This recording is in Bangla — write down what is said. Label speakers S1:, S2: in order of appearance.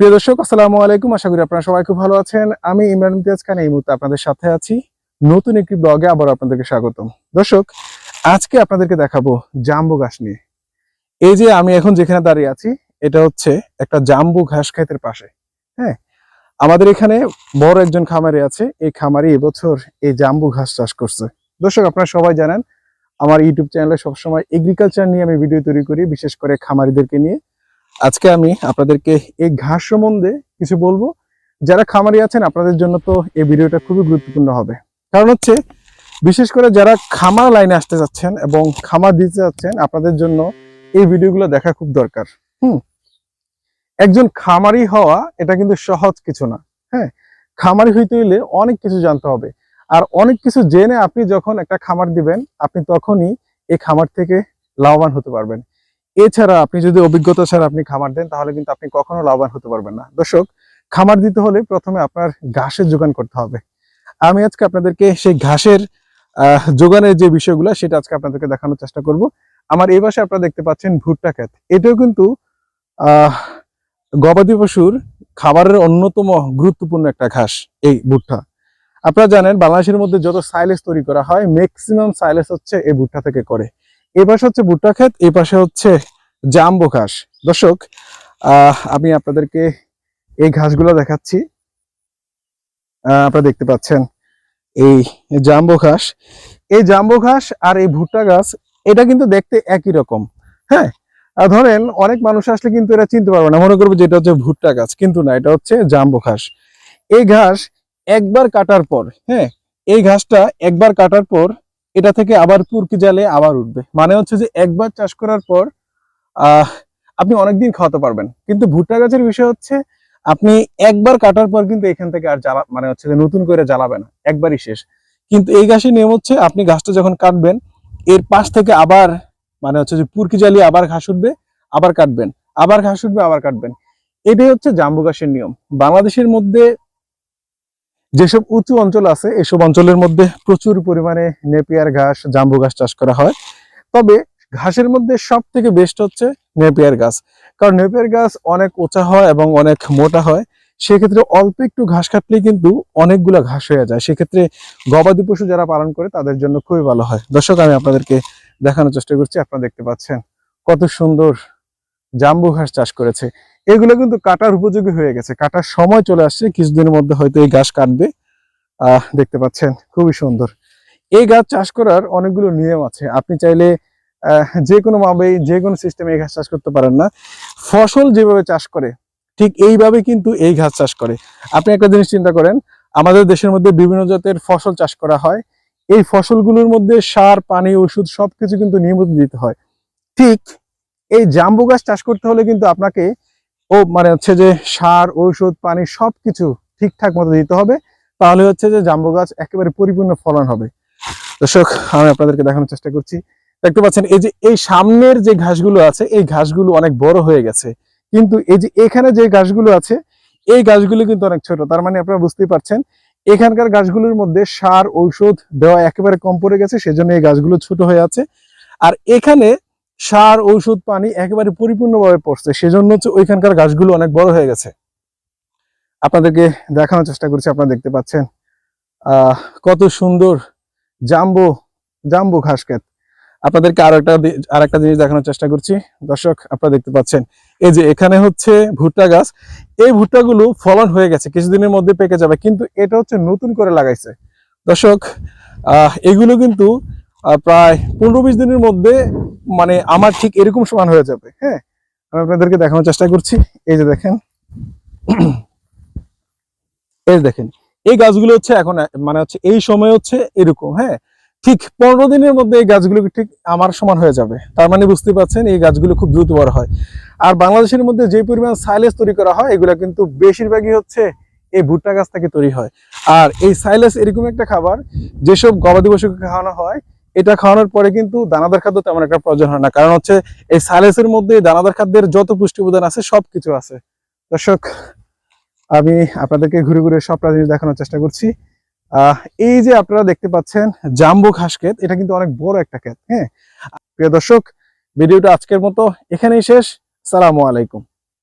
S1: প্রিয় দর্শক, আসসালামু আলাইকুম। আশা করি আপনারা সবাই খুব ভালো আছেন। আমি ইমরান ইমতিয়াজ খান, এই মুহূর্তে আপনাদের সাথে আছি। নতুন একটি ব্লগে আবার আপনাদেরকে স্বাগতম। দর্শক, আজকে আপনাদেরকে দেখাবো জাম্বু ঘাস নিয়ে। এই যে আমি এখন যেখানে দাঁড়িয়ে আছি, এটা হচ্ছে একটা জাম্বু ঘাস ক্ষেতের পাশে। হ্যাঁ আমাদের এখানে বড় একজন খামারি আছে। এই খামারি এবছর এই জাম্বু ঘাস চাষ করছে। দর্শক, আপনারা সবাই জানেন, আমার ইউটিউব চ্যানেলে সবসময় এগ্রিকালচার নিয়ে আমি ভিডিও তৈরি করি, বিশেষ করে খামারিদেরকে নিয়ে। আজকে আমি আপনাদেরকে এই ঘাস সম্বন্ধে কিছু বলব। যারা খামারি আছেন, আপনাদের জন্য তো এই ভিডিওটা খুবই গুরুত্বপূর্ণ হবে। কারণ হচ্ছে, বিশেষ করে যারা খামার লাইনে আসতে যাচ্ছেন এবং খামার দিতে যাচ্ছেন আপনাদের জন্য এই ভিডিওগুলো দেখা খুব দরকার। হুম? একজন খামারি হওয়া, এটা কিন্তু সহজ কিছু না। হ্যাঁ? খামারি হইতে হইলে অনেক কিছু জানতে হবে। আর অনেক কিছু জেনে আপনি যখন একটা খামার দিবেন, আপনি তখনই এই খামার থেকে লাভবান হতে পারবেন। এছাড়া আপনি যদি অভিজ্ঞতা ছাড়া আপনি খামার দেন, তাহলে কিন্তু আপনি কখনো লাভবান হতে পারবেন না। দর্শক, খামার দিতে হলে প্রথমে আপনার ঘাসের যোগান করতে হবে। আমি আজকে আপনাদেরকে সেই ঘাসের যোগানের যে বিষয়গুলো, সেটা আজকে আপনাদেরকে দেখানোর চেষ্টা করব। আমার এই পাশে আপনারা দেখতে পাচ্ছেন ভুট্টা ক্ষেত। এটাও কিন্তু গবাদি পশুর খাবারের অন্যতম গুরুত্বপূর্ণ একটা ঘাস, এই ভুট্টা। আপনারা জানেন, বাংলাদেশের মধ্যে যত সাইলেস তৈরি করা হয় ম্যাক্সিমাম সাইলেস হচ্ছে এই ভুট্টা থেকে করে। এই পাশে হচ্ছে ভুট্টা ক্ষেত, এই পাশে হচ্ছে জাম্বো ঘাস। দর্শক আমি আপনাদেরকে এই ঘাসগুলো দেখাচ্ছি। আপনারা দেখতে পাচ্ছেন এই জাম্বো ঘাস। এই জাম্বো ঘাস আর এই ভুট্টা গাছ, এটা কিন্তু দেখতে একই রকম হ্যাঁ? ধরেন, অনেক মানুষ আসলে কিন্তু এটা চিনতে পারবে না। মনে করবে যে এটা হচ্ছে ভুট্টা গাছ, কিন্তু না, এটা হচ্ছে জাম্বো ঘাস। এই ঘাস একবার কাটার পর হ্যাঁ? এই ঘাসটা একবার কাটার পর এটা থেকে আবার পুরকি জালে আবার উঠবে। মানে হচ্ছে যে একবার চাষ করার পর আপনি অনেকদিন খাওয়াতে পারবেন। কিন্তু ভুট্টা গাছের বিষয় হচ্ছে, আপনি একবার কাটার পর কিন্তু এখান থেকে আর জ্বালা মানে হচ্ছে যে নতুন করে জ্বালাবে না। একবারই শেষ। কিন্তু এই গাছের নিয়ম হচ্ছে, আপনি গাছটা যখন কাটবেন, এর পাশ থেকে আবার মানে হচ্ছে যে পুরকি জ্বালিয়ে আবার ঘাস উঠবে, আবার কাটবেন। আবার ঘাস উঠবে, আবার কাটবেন। এটাই হচ্ছে জাম্বু গাছের নিয়ম। বাংলাদেশের মধ্যে যেসব উঁচু অঞ্চল আছে, এসব অঞ্চলের মধ্যে প্রচুর পরিমাণে নেপিয়ার ঘাস, জাম্বু ঘাস চাষ করা হয়। তবে ঘাসের মধ্যে সব থেকে বেস্ট হচ্ছে নেপিয়ার গাছ। কারণ নেপিয়ার গাছ অনেক উঁচা হয় এবং অনেক মোটা হয়। সেক্ষেত্রে অল্প একটু ঘাস কাটলে কিন্তু অনেকগুলো ঘাস হয়ে যায়। সেক্ষেত্রে গবাদি পশু যারা পালন করে, তাদের জন্য খুবই ভালো হয়। দর্শক, আমি আপনাদেরকে দেখানোর চেষ্টা করছি। আপনারা দেখতে পাচ্ছেন কত সুন্দর জাম্বু ঘাস চাষ করেছে। এগুলো কিন্তু কাটার উপযোগী হয়ে গেছে। কাটার সময় চলে আসছে, কিছুদিনের মধ্যে হয়তো এই ঘাস কাটবে। আহ, দেখতে পাচ্ছেন, খুবই সুন্দর। এই গাছ চাষ করার অনেকগুলো নিয়ম আছে। আপনি চাইলে যে কোনো ভাবে যে কোনো সিস্টেমে এই ঘাস চাষ করতে পারেন না। ফসল যেভাবে চাষ করে, ঠিক এইভাবে কিন্তু এই ঘাস চাষ করে। আপনি একটা জিনিস চিন্তা করেন, আমাদের দেশের মধ্যে বিভিন্ন জাতের ফসল চাষ করা হয়। এই ফসলগুলোর মধ্যে সার, পানি, ওষুধ সবকিছু কিন্তু নিয়মিত দিতে হয়। ঠিক এই জাম্বু গাছ চাষ করতে হলে কিন্তু আপনাকে, ও মানে হচ্ছে যে সার, ঔষধ, পানি সবকিছু ঠিকঠাক মতো দিতে হবে। তাহলে হচ্ছে যে জাম্বু গাছ একেবারে পরিপূর্ণ ফলন হবে। দর্শক, আমি আপনাদেরকে দেখানোর চেষ্টা করছি। দেখতে পাচ্ছেন, এই যে এই সামনের যে ঘাসগুলো আছে, এই ঘাসগুলো অনেক বড় হয়ে গেছে। কিন্তু এই যে এখানে যে ঘাসগুলো আছে, এই গাছগুলো কিন্তু অনেক ছোট। তার মানে আপনারা বুঝতেই পারছেন, এখানকার গাছগুলোর মধ্যে সার, ঔষধ দেওয়া একেবারে কম পড়ে গেছে, সেজন্য এই গাছগুলো ছোট হয়ে আছে। আর এখানে সার, ঔষধ, পানি একেবারে পরিপূর্ণভাবে পড়ছে সেজন্য হচ্ছে ওইখানকার গাছগুলো অনেক বড় হয়ে গেছে। আপনাদেরকে দেখানোর চেষ্টা করছি, আপনারা দেখতে পাচ্ছেন। কত সুন্দর জাম্বো জাম্বো ঘাস ক্ষেত। আপনাদেরকে আর একটা আর একটা জিনিস দেখানোর চেষ্টা করছি। দর্শক, আপনারা দেখতে পাচ্ছেন। এই যে এখানে হচ্ছে ভুট্টা গাছ। এই ভুট্টাগুলো ফলন হয়ে গেছে, কিছুদিনের মধ্যে পেকে যাবে। কিন্তু এটা হচ্ছে নতুন করে লাগাইছে। দর্শক এগুলো কিন্তু প্রায় পনেরো বিশ দিনের মধ্যে মানে আমার ঠিক এরকম সমান হয়ে যাবে হ্যাঁ? আমি আপনাদেরকে দেখানোর চেষ্টা করছি। এই যে দেখেন। এই দেখেন, এই গাছগুলো হচ্ছে এখন মানে হচ্ছে এই সময় হচ্ছে এরকম হ্যাঁ? ঠিক পনেরো দিনের মধ্যে এই গাছগুলো ঠিক আমার সমান হয়ে যাবে। তার মানে বুঝতে পারছেন, এই গাছগুলো খুব দ্রুত বড় হয়। আর বাংলাদেশের মধ্যে যে পরিমাণ সাইলেস তৈরি করা হয়, এগুলো কিন্তু বেশিরভাগই হচ্ছে এই ভুট্টা গাছ থেকে তৈরি হয়। আর এই সাইলেস এরকম একটা খাবার, যেসব গবাদি পশুকে খাওয়ানো হয় এটা খাওয়ানোর পরে কিন্তু দানাদার খাদ্য তেমন একটা প্রয়োজন হয় না। কারণ হচ্ছে এই সাইলেসের মধ্যে দানাদার খাদ্যের যত পুষ্টি উপাদান আছে সবকিছু আছে। দর্শক, আমি আপনাদেরকে ঘুরে ঘুরে সবটা জিনিস দেখানোর চেষ্টা করছি। এই যে আপনারা দেখতে পাচ্ছেন জাম্বু ঘাস ক্ষেত, এটা কিন্তু অনেক বড় একটা ক্ষেত হ্যাঁ? প্রিয় দর্শক, ভিডিওটা আজকের মতো এখানেই শেষ। সালামু আলাইকুম।